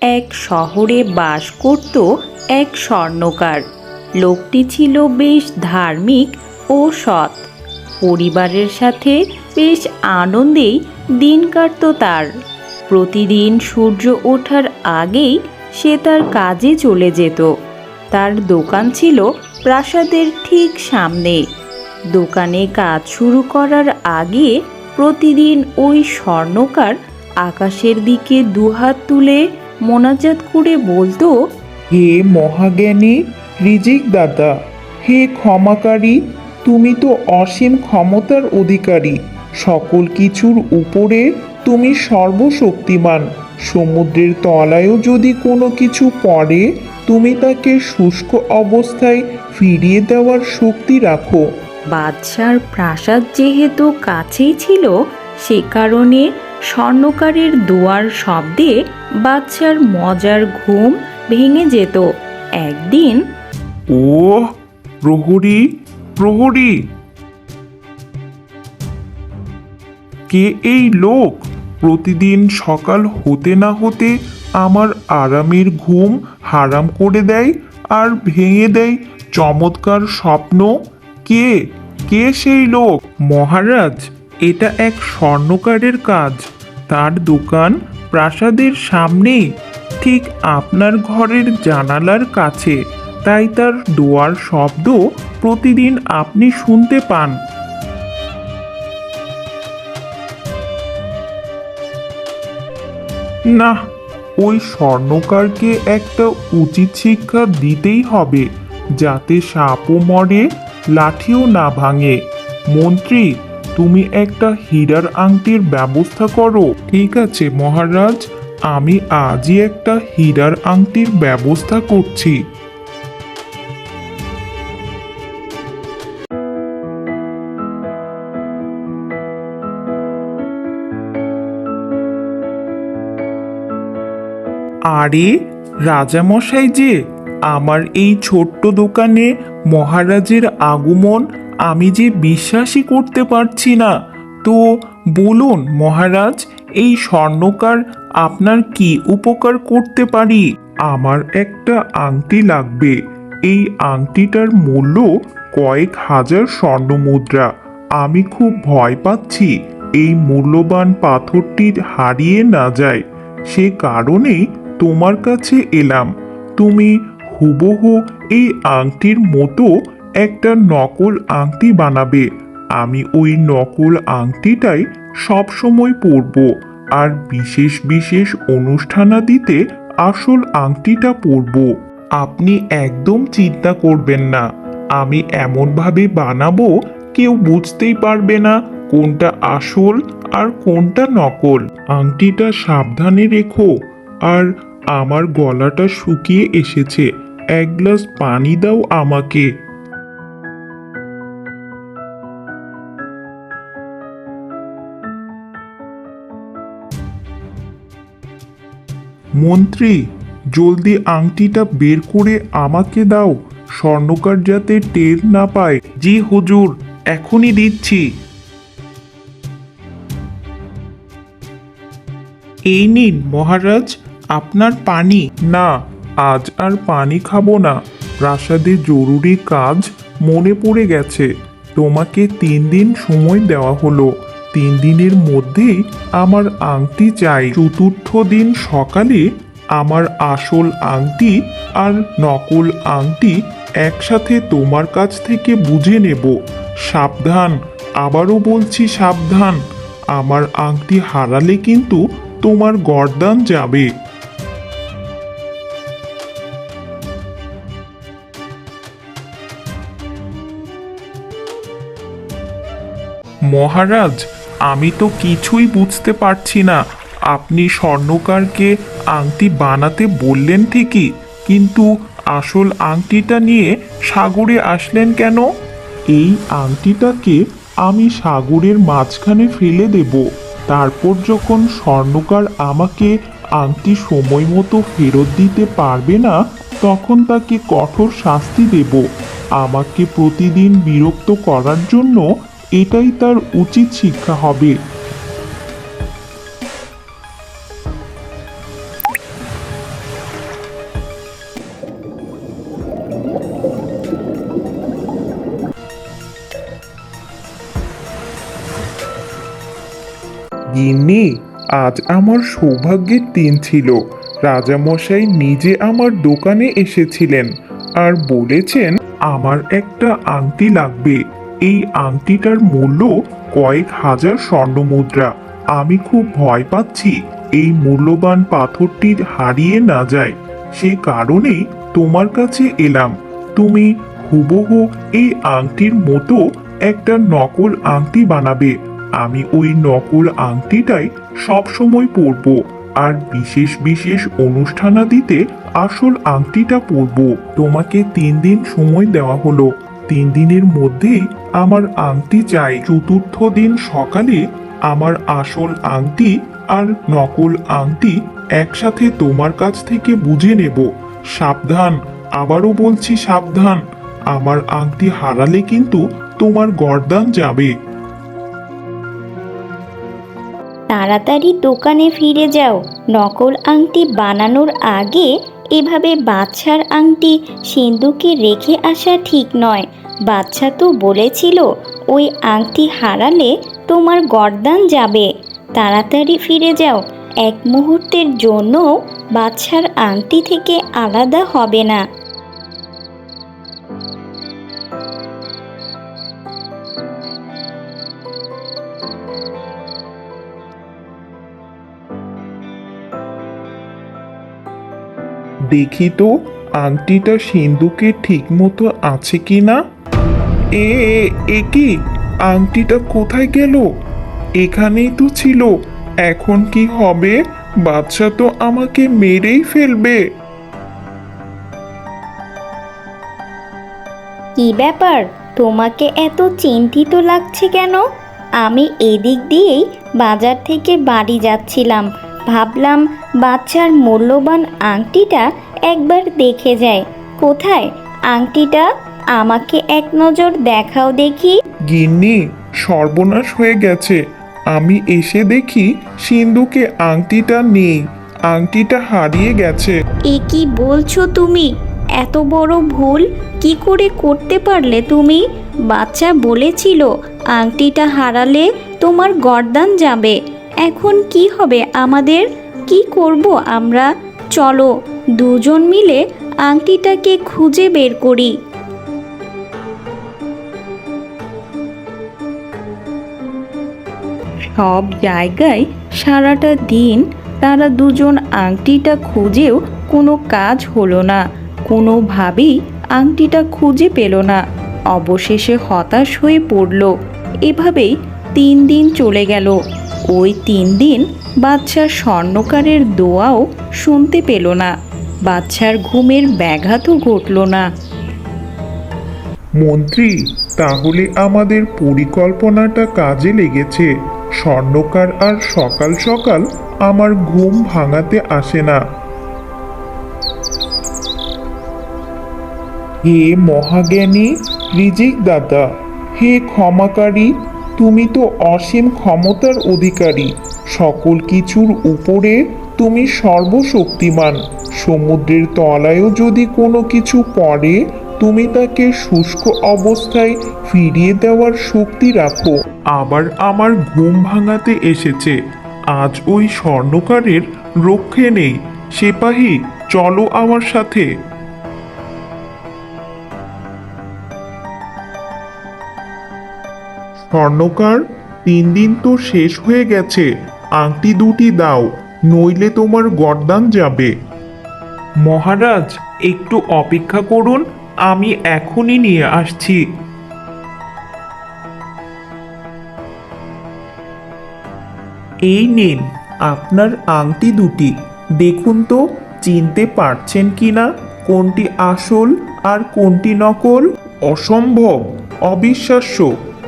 এক শহরে বাস করত এক স্বর্ণকার। লোকটি ছিল বেশ ধার্মিক ও সৎ। পরিবারের সাথে বেশ আনন্দেই দিন কাটত তার। প্রতিদিন সূর্য ওঠার আগেই সে তার কাজে চলে যেত। তার দোকান ছিল প্রাসাদের ঠিক সামনে। দোকানে কাজ শুরু করার আগে প্রতিদিন ওই স্বর্ণকার আকাশের দিকে দুহাত তুলে মোনাজাত করে বলতো, হে মহাজ্ঞানী রিজিক দাতা হে ক্ষমাকারী, তুমি তো অসীম ক্ষমতার অধিকারী। সকল কিছুর উপরে তুমি সর্বশক্তিমান। সমুদ্রের তলায়ও যদি কোনো কিছু পড়ে তুমি তাকে শুষ্ক অবস্থায় ফিরিয়ে দেওয়ার শক্তি রাখো। বাদশার প্রাসাদ যেহেতু কাছেই ছিল সে কারণে স্বর্ণকারের দুয়ার শব্দে বাদশার মজার ঘুম ভেঙে যেত। একদিন ও প্রহরী প্রহরী! কে এই লোক? প্রতিদিন সকাল হতে না হতে আমার আরামের ঘুম হারাম করে দেয় আর ভেঙে দেয়। চমৎকার স্বপ্ন। কে? কে সেই লোক? মহারাজ, এটা এক স্বর্ণকারের কাজ। তার দোকান প্রাসাদের সামনেই, ঠিক আপনার ঘরের জানালার কাছে। তাই তার দোয়ার শব্দ প্রতিদিন আপনি শুনতে পান। না ওই স্বর্ণকারকে একটা উচিত শিক্ষা দিতেই হবে, যাতে সাপও মরে, লাঠিও না ভাঙে। মন্ত্রী, তুমি একটা হীরার আংটির ব্যবস্থা করো। ঠিক আছে, মহারাজ, আমি আজই একটা হীরার আংটির ব্যবস্থা করছি। আরে রাজামশাই যে, আমার এই ছোট্ট দোকানে মহারাজের আগমন আমি যে বিশ্বাসই করতে পারছি না। তো বলুন মহারাজ, এই স্বর্ণকার আপনার কি উপকার করতে পারি? আমার একটা আংটি লাগবে। এই আংটিটার মূল্য কয়েক হাজার স্বর্ণ মুদ্রা। আমি খুব ভয় পাচ্ছি এই মূল্যবান পাথরটি হারিয়ে না যায়। সে কারণেই তোমার কাছে এলাম। তুমি হুবহু এই আংটির মতো একটা নকল আংটি বানাবে। আমি ওই নকল আংটিটাই সব সময় পরব আর বিশেষ বিশেষ অনুষ্ঠানাদিতে আসল আংটিটা পরব। আপনি একদম চিন্তা করবেন না। আমি এমনভাবে বানাবো কেউ বুঝতেই পারবে না কোনটা আসল আর কোনটা নকল। আংটিটা সাবধানে রেখো। আর আমার গলাটা শুকিয়ে এসেছে। এক গ্লাস পানি দাও আমাকে। মন্ত্রী, জলদি আংটিটা বের করে আমাকে দাও। স্বর্ণকার যাতে টের না পায়। জি হুজুর, এখনই দিচ্ছি। এই নিন মহারাজ। আপনার পানি? না, আজ আর পানি খাব না। প্রাসাদে জরুরি কাজ মনে পড়ে গেছে। তোমাকে তিন দিন সময় দেওয়া হলো। তিন দিনের মধ্যেই আমার আংটি চাই। চতুর্থ দিন সকালে আমার আসল আংটি আর নকল আংটি একসাথে তোমার কাছ থেকে বুঝে নেব। সাবধান, আবারও বলছি সাবধান। আমার আংটি হারালে কিন্তু তোমার গরদান যাবে। মহারাজ, আমি তো কিছুই বুঝতে পারছি না। আপনি স্বর্ণকারকে আংটি বানাতে বললেন ঠিকই, কিন্তু আসল আংটিটা নিয়ে সাগরে আসলেন কেন? এই আংটিটাকে আমি সাগরের মাঝখানে ফেলে দেব। তারপর যখন স্বর্ণকার আমাকে আংটি সময় মতো ফেরত দিতে পারবে না, তখন তাকে কঠোর শাস্তি দেব। আমাকে প্রতিদিন বিরক্ত করার জন্য এটাই তার উচিত শিক্ষা হবে। গিন্নি, আজ আমার সৌভাগ্যের দিন ছিল। রাজামশাই নিজে আমার দোকানে এসেছিলেন আর বলেছেন, আমার একটা আংটি লাগবে। এই আংটিটার মূল্য কয়েক হাজার স্বর্ণমুদ্রা। আমি খুব ভয় পাচ্ছি এই মূল্যবান পাথরটি হারিয়ে না যায়। সে কারণেই তোমার কাছে এলাম। তুমি হুবহু এই আংটির মতো একটা নকল আংটি বানাবে। আমি ওই নকল আংটিটাই সব সময় পরব আর বিশেষ বিশেষ অনুষ্ঠানাদিতে আসল আংটিটা পরব। তোমাকে তিন দিন সময় দেওয়া হলো। তিন দিনের মধ্যেই আমার আংটি চাই। চতুর্থ দিন সকালে আমার আসল আংটি আর নকল আংটি একসাথে তোমার কাছ থেকে বুঝে নেব। সাবধান, আবারও বলছি সাবধান, আমার আংটি হারালে কিন্তু তোমার গর্দান যাবে। তাড়াতাড়ি দোকানে ফিরে যাও। নকল আংটি বানানোর আগে এভাবে বাচ্চার আংটি সিন্ধুকে রেখে আসা ঠিক নয়। বাচ্চা তো বলেছিল, ওই আংটি হারালে তোমার গর্দান যাবে। তাড়াতাড়ি ফিরে যাও। এক মুহূর্তের জন্য বাচ্চার আংটি থেকে আলাদা হবে না। দেখি তো, আংটিটা সিন্ধুকে ঠিক মতো আছে কি না? এ, এ- কি? আংটিটা কোথায় গেল? এখানেই তো ছিল। এখন কি হবে? বাচ্চা তো আমাকে মেরেই ফেলবে। কি ব্যাপার? তোমাকে এত চিন্তিত লাগছে কেন? আমি এদিক দিয়েই বাজার থেকে বাড়ি যাচ্ছিলাম। ভাবলাম বাচ্চার মূল্যবান আংটিটা একবার দেখে যায় কোথায়? আংটিটা? আমাকে এক নজর দেখাও দেখি। গিন্নি সর্বনাশ হয়ে গেছে। আমি এসে দেখি সিন্ধুকে আংটিটা নেই আংটিটা হারিয়ে গেছে। এ কি বলছো তুমি? এত বড় ভুল? কি করে করতে পারলে তুমি? বাচ্চা বলেছিল আংটিটা হারালে তোমার গর্দান যাবে। এখন কি হবে? আমাদের কি করব আমরা? চলো, দুজন মিলে আংটিটাকে খুঁজে বের করি। সব জায়গায় সারাটা দিন তারা দুজন আংটিটা খুঁজেও কোনো কাজ হলো না। কোনোভাবেই আংটিটা খুঁজে পেল না। অবশেষে হতাশ হয়ে পড়ল। এভাবেই তিন দিন চলে গেল। ওই তিন দিন বাচ্চার স্বর্ণকারের দোয়াও শুনতে পেল না। বাচ্চার ঘুমের ব্যাঘাতও ঘটল না। মন্ত্রী, তাহলে আমাদের পরিকল্পনাটা কাজে লেগেছে। স্বর্ণকার আর সকাল সকাল আমার ঘুম ভাঙাতে আসে না। হে মহাজ্ঞানী রিজিক দাতা হে ক্ষমাকারী তুমি তো অসীম ক্ষমতার অধিকারী। সকল কিছুর উপরে তুমি সর্বশক্তিমান। সমুদ্রের তলায়ও যদি কোনো কিছু পড়ে, তুমি তাকে শুষ্ক অবস্থায় ফিরিয়ে দেওয়ার শক্তি রাখো। আবার আমার ঘুম ভাঙাতে এসেছে। আজ ওই স্বর্ণকারের রক্ষে নেই। সেপাহি, চলো আমার সাথে। স্বর্ণকার তিন দিন তো শেষ হয়ে গেছে আংটি দুটি দাও নইলে তোমার গরদান যাবে। মহারাজ একটু অপেক্ষা করুন আমি এখনই নিয়ে আসছি। এই নিন আপনার আংটি দুটি। দেখুন তো চিনতে পারছেন কি না কোনটি আসল আর কোনটি নকল? অসম্ভব অবিশ্বাস্য।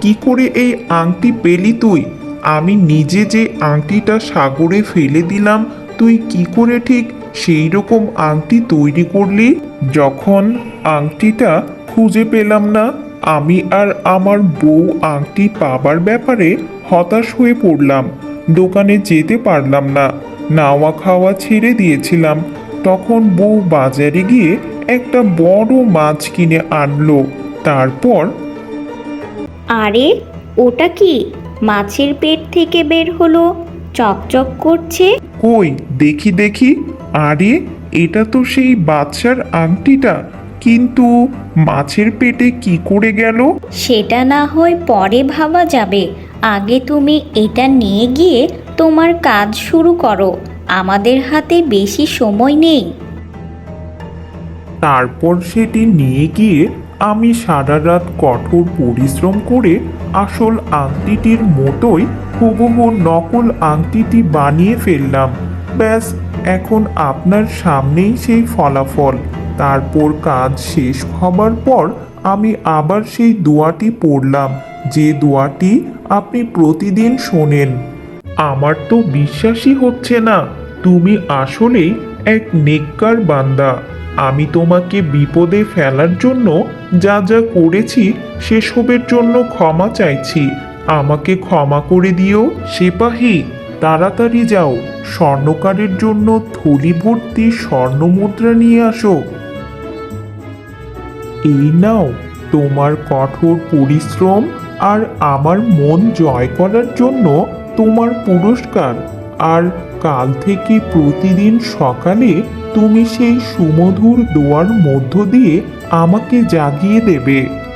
কি করে এই আংটি পেলি তুই? আমি নিজে যে আংটিটা সাগরে ফেলে দিলাম, তুই কি করে ঠিক সেই রকম আংটি তৈরি করলি? যখন আংটিটা খুঁজে পেলাম না, আমি আর আমার বউ আংটি পাবার ব্যাপারে হতাশ হয়ে পড়লাম। দোকানে যেতে পারলাম না। নাওয়া খাওয়া ছেড়ে দিয়েছিলাম। তখন বউ বাজারে গিয়ে একটা বড় মাছ কিনে আনলো। তারপর আরে ওটা কি? মাছের পেট থেকে বের হলো চকচক করছে? কই দেখি দেখি। আরে এটা তো সেই বাচ্চার আংটিটা। কিন্তু মাছের পেটে কি করে গেল? সেটা না হয় পরে ভাবা যাবে। আগে তুমি এটা নিয়ে গিয়ে তোমার কাজ শুরু করো। আমাদের হাতে বেশি সময় নেই। তারপর সেটি নিয়ে গিয়ে আমি সারা রাত কঠোর পরিশ্রম করে আসল আংটিটির মতোই হুবহু নকল আংটিটি বানিয়ে ফেললাম। ব্যাস, এখন আপনার সামনেই সেই ফলাফল। তারপর কাজ শেষ হবার পর আমি আবার সেই দোয়াটি পড়লাম, যে দোয়াটি আপনি প্রতিদিন শোনেন। আমার তো বিশ্বাসই হচ্ছে না, তুমি আসলেই এক নেককার বান্দা। আমি তোমাকে বিপদে ফেলার জন্য যা যা করেছি সেসবের জন্য ক্ষমা চাইছি। আমাকে ক্ষমা করে দিও, সিপাহী। তাড়াতাড়ি যাও, স্বর্ণকারের জন্য থলি ভর্তি স্বর্ণমুদ্রা নিয়ে আসো। এই নাও তোমার কঠোর পরিশ্রম আর আমার মন জয় করার জন্য তোমার পুরস্কার। আর কাল থেকে প্রতিদিন সকালে তুমি সেই সুমধুর দোয়ার মধ্য দিয়ে আমাকে জাগিয়ে দেবে।